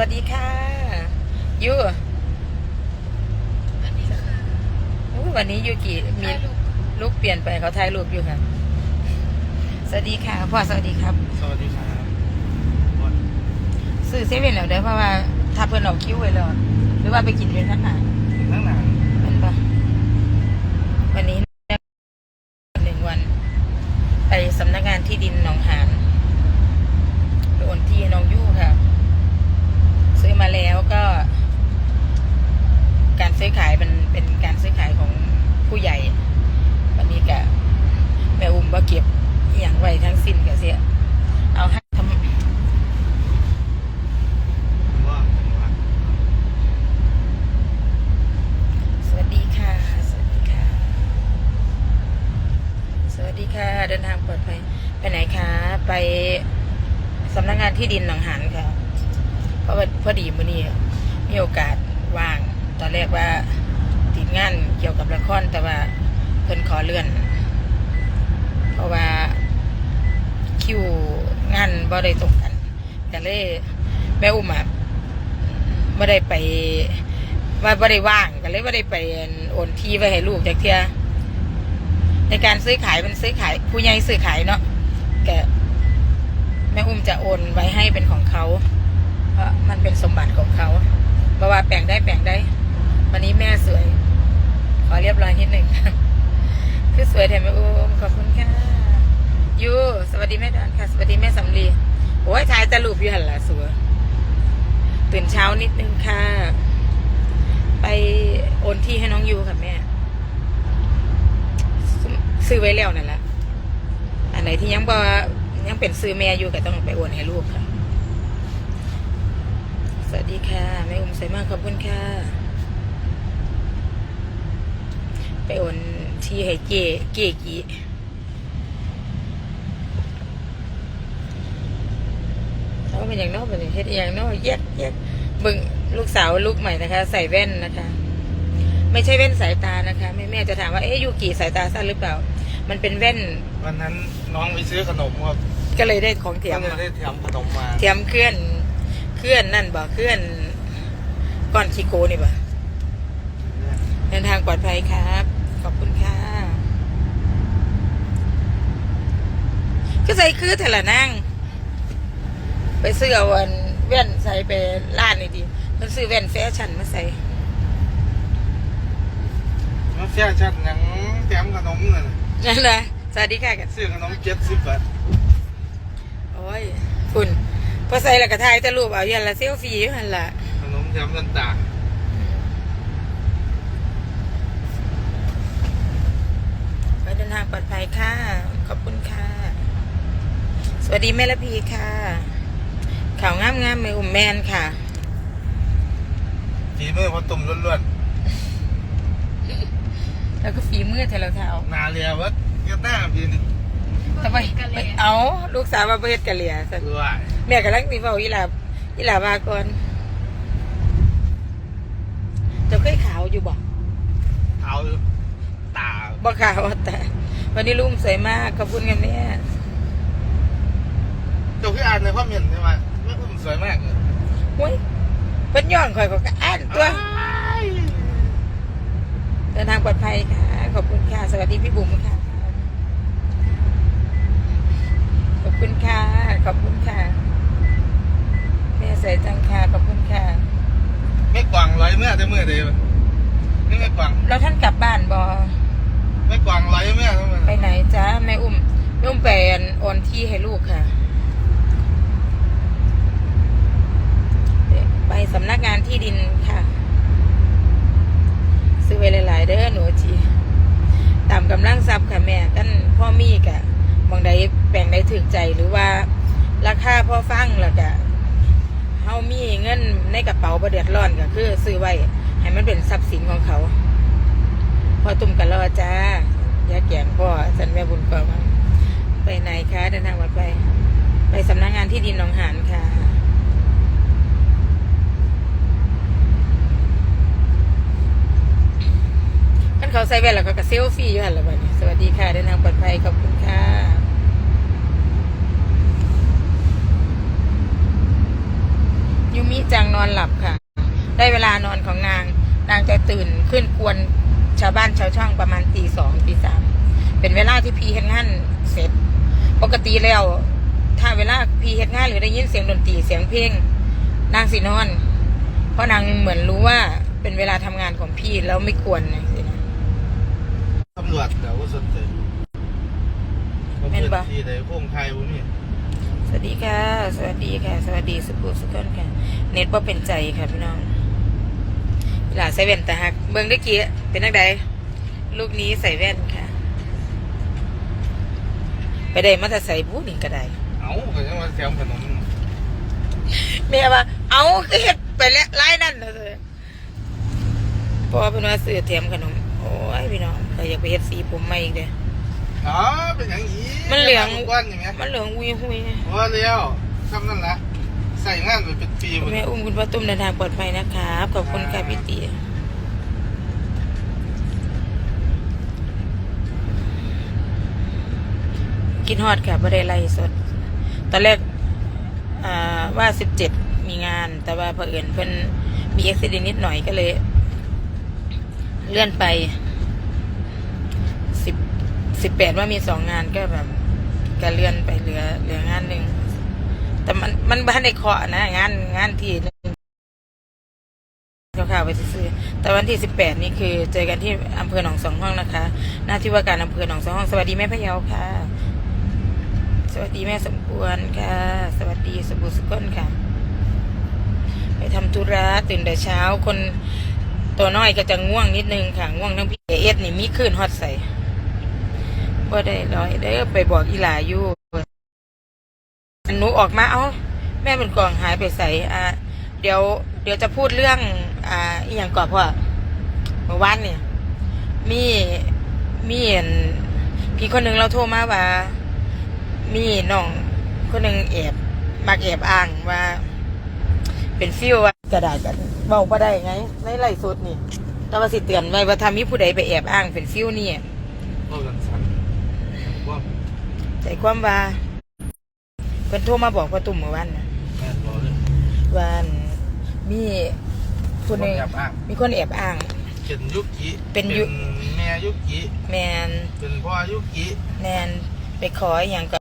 วัสดีค่ะยูอุ๊ยวันนี้ยูกิมีลูกเปลี่ยนไปเขาถ่ายรูปอยู่ค่ะ สวัสดีค่ะพ่อสวัสดีครับ สวัสดีครับซื้อเซเว่นแล้วเด้อเพราะว่าถ้าเพิ่นเอาคิ้วไว้แล้วหรือว่าไปกินเป็นท่านหนานั่งหนังเป็นปะวันนี้หนึ่งวัน ไปสำนักงานที่ดินหนองหานไปโอนที่ให้น้องยู่ค่ะ ซื้อมาแล้วก็ การซื้อขายมันเป็นการซื้อขายของผู้ใหญ่ วันนี้กะแม่อุ้มว่าเก็บอหย่างไว้ทั้งสิ้นกะเสีย เอาให้ทำ ว่าผมว่า สวัสดีค่ะ สวัสดีค่ะ สวัสดีค่ะ เดินทางปลอดภัย ไปไหนคะ ไปสำนักงาน ที่ดินหนองหานค่ะเพราะว่าพอดีมื้อนี้มีโอกาสว่าง ตอนแรกว่าติดงานเกี่ยวกับละครแต่ว่าเพิ่นขอเลื่อน เพราะว่าคิวงานบ่ได้ตรงกันก็เลยแม่อุ้มอะไม่ได้ไปว่าบ่ได้ว่างก็เลยบ่ได้ไปโอนที่ไว้ให้ลูกจากเทียในการซื้อขายมันซื้อขาย ผู้ใหญ่ซื้อขายเนาะแก ม่อุ้มจะโอนไว้ให้เป็นของเขา เพราะมันเป็นสมบัติของเขาเพราว่าแปลงได้แปลงได้ วันนี้แม่สวย ขอเรียบร้อยนิดหนึ่งคือสวยแถมแม่อุ้มขอบคุณค่ะยูสวัสดีแม่ดอนค่ะ สวัสดีแม่สำลีโอ้ยถ่ายแตะลูปอยู่หันละสวยตื่นเช้านิดนึงค่ะ ไปโอนที่ให้น้องยูค่ะแม่ซื้อซื้อไว้แล้วนั่นแหละอันไหนที่ยังบ่ ยังเป็นซื้อแม่อยู่ก็ต้องไปโอนให้ลูกค่ะ สวัสดีค่ะแม่อุ้มใส่มากขอบคุณค่ะ ไปโอนที่ให้เกเกกีเขาเป็นอย่างนอกเป็นอย่างเฮ็ดอย่างนอกแยกแยกบึงลูกสาวลูกใหม่นะคะ ใส่แว่นนะคะ ไม่ใช่แว่นสายตานะคะ แม่แม่จะถามว่าเอ๊ะยูกี่สายตาสั้นหรือเปล่า มันเป็นแว่น วันนั้นน้องไปซื้อขนมครับ ก็เลยได้ของเทียก็มเลยมาได้ทำขนมมาเทียมเคลื่อนเคลื่อนนั่นบ่เคลื่อนก้อนชิโกนี่บ่เดินทางปลอดภัยครับ ขอบคุณค่ะก็ใส่คือเถอะละนั่ง ไปซื้อเอาอันแว่นใส่ไปร้านนี่ดีมันซื้อแว่นแฟชั่นมาใส่มาเสียชัดหนังแถมขนมน่ะนั่นแหละสวัสดีค่ะกัน ซื้อขนมเจ็ดสิบบาทโอ้ ยคุณพอใส่แล้วก็ถ่ายแต่รูปเอาอย่างละเซลฟี่อยู่หันละขนมแถมกันตาไปเดินทางปลอดภัยค่ะ ขอบคุณค่ะ สวัสดีแม่ละพีค่ะ ข่าวงามงามๆไม่อุ่มแมนค่ะฝีมือพอตุ่มล้วนแล้วก็ฝีมือเทเลเท้าๆนาเรียวัดเกียรหน้าพี่นี่ ทำไมไปเอาลูกสาวมาเฮ็ดกะเหลี่ยสันคือว่าแม่กำลังมีเฝ้าอีหลาอีหลาว่าก่อนเจะเคยขาวอยู่บ่เอาตาบ่ขาวแต่ วันนี้ลุงสวยมากขอบคุณกันแม่เจ้าพี่อ่านในความเห็นใช่ไหมแม่อุ้มสวยมากเลยหุ้ยเพิ่นย้อนข่อยก็อ่านตัวอ้ายเดินทางปลอดภัยค่ะ ขอบคุณค่ะ สวัสดีพี่บุ๋มค่ะ ขอบ คุณค่ะ ขอบคุณค่ะ แม่ใส่จังค่ะ ขอบคุณค่ะ ไม่กวางร้อยเมื่อแต่เมื่อเดียวนี่ไม่กวางแล้วท่านกลับบ้านบอไม่กวางร้อยเมื่อเท่านั้นไปไหนจ้าแม่อุ้มแม่อุ้มไปโอนที่ให้ลูกค่ะ ไปสำนักงานที่ดินค่ะ ซื้อไว้หลาย ๆ เด้อหนูจีตามกำลังทรัพย์ค่ะแม่กันพ่อมีกะ บางใดแปลงใดถึกใจหรือว่าราคาพ่อฟังแล้วกะเฮามีเงินในกระเป๋าบ่เดือดร้อนก็คือ ซื้อไว้ให้มันเป็นทรัพย์สินของเขาพอตุ่มกันรอจ้าอยาแก่งพ่อสันแม่บุญกองมไปไหนคะเดินทางมาไป ไปสำนักงานที่ดินหนองหานค่ะขันเขาใส่แว่นแล้วก็กระเซลฟี่อยู่หันละบัดนี้ สวัสดีค่ะเดินทางปลอดภัยขอบคุณค่ะยูมิจังนอนหลับค่ะ ได้เวลานอนของนาง นางจะตื่นขึ้นกวนชาวบ้านชาวช่องประมาณตีสองตีสามเป็นเวลาที่พีเฮ็ดงานเสร็จ ปกติแล้ว ถ้าเวลาพีเฮ็ดงานหรือได้ยินเสียงดนตรีเสียงเพลงนางสินอน เพราะนางเหมือนรู้ว่าเป็นเวลาทำงานของพี่แล้วไม่ควรนะสินะตำรวจเดี๋ยวก็สนใจแม่นบ่ที่ใดพงไทยบุนี่สวัสดีค่ะ สวัสดีค่ะ สวัสดีสุขุสุขนค่ะ เน็ตว่าเป็นใจค่ะพี่น้องหลานใส่แว่นแต่หักเบิ่งได้กี้เป็นนักใดลูกนี้ใส่แว่นค่ะ ไปได้มาแต่ใส่บูนี่ก็ได้ เอ้าก็ยังว่าแถมขนมแม่ว่า เอาคือเฮ็ดไปแล้วไล่นั่นนะเธอพอเป็นว่าซื้อเทียมขนม โอ้ยพี่น้องก็อยากไปเฮ็ดสีผมใหม่อีกเด้อ อ๋อเป็นอย่างนี้มันเหลือง ก้อนอย่างเงี้ยมันเหลืองอุยหุยว่าเลี้ยวทำนั่นละใส่งานไปเป็นปีหมดแม่อุ้มคุณพ่อตุ้มเดินทางปลอดภัยนะครับขอบคุณค่ะพี่เตี๋ยกินฮอดค่ะบ่ได้ไล่สด ตอนแรกอ่าว่าสิบเจ็ดมีงาน แต่ว่าเผอิญเพิ่นมีอุบิเหตุนิดหน่อยก็เลย เลื่อนไปสิบสิบแปดว่ามีสองงานก็แบบก็เลื่อนไปเหลือเหลืองานหนึ่งแต่มันมันบ้านในเคาะนะงานงานที่ข่าวไปซื้อแต่วันที่สิบแปดนี่คือ เจอกันที่อำเภอหนองสองห้องนะคะ หน้าที่ว่าการอำเภอหนองสองห้องสวัสดีแม่พะเยาค่ะ สวัสดีแม่สมควรค่ะ สวัสดีสบู่สุก้นค่ะ ไปทำธุระตื่นแต่เช้าคน ตัวน้อยก็จะง่วงนิดนึงค่ะ ง่วงทั้งพี่เอสนี่มีคลื่นฮอดใส่บ่ได้ร้อยได้อไปบอกอีหลาอยู่หนูออกมาเอ้าแม่เป็นกล่องหายไปใส่อ่าเดี๋ยว เดี๋ยวจะพูดเรื่อง อ่าอีหยังก่อนพ่อเมื่อวานเนี่ยมีมีอันพี่คนหนึ่งเราโทรมาว่า มีน้องคนหนึ่งแอบมักแอบอ้างว่า เป็นฟิวว่ากระดาษกัน เบาบ่ได้ไง ในไล่สดนี่แต่ว่าสิเตือนไว้ว่าถ้ามีผู้ใดไปแอบอ้างเป็นฟิวนี่ก็กันสั่นว่าใจความว่าเพิ่นโทรมาบอกพ่อตุ่มเมื่อวานนะแม่นบอกเลยว่ามีคนหนึ่งแอบอ้างมีคนแอบอ้าง เป็นยุกิเป็นยุ แม่ยุกิแมนเป็นพ่อยุกิแมนไปขออหย่างก็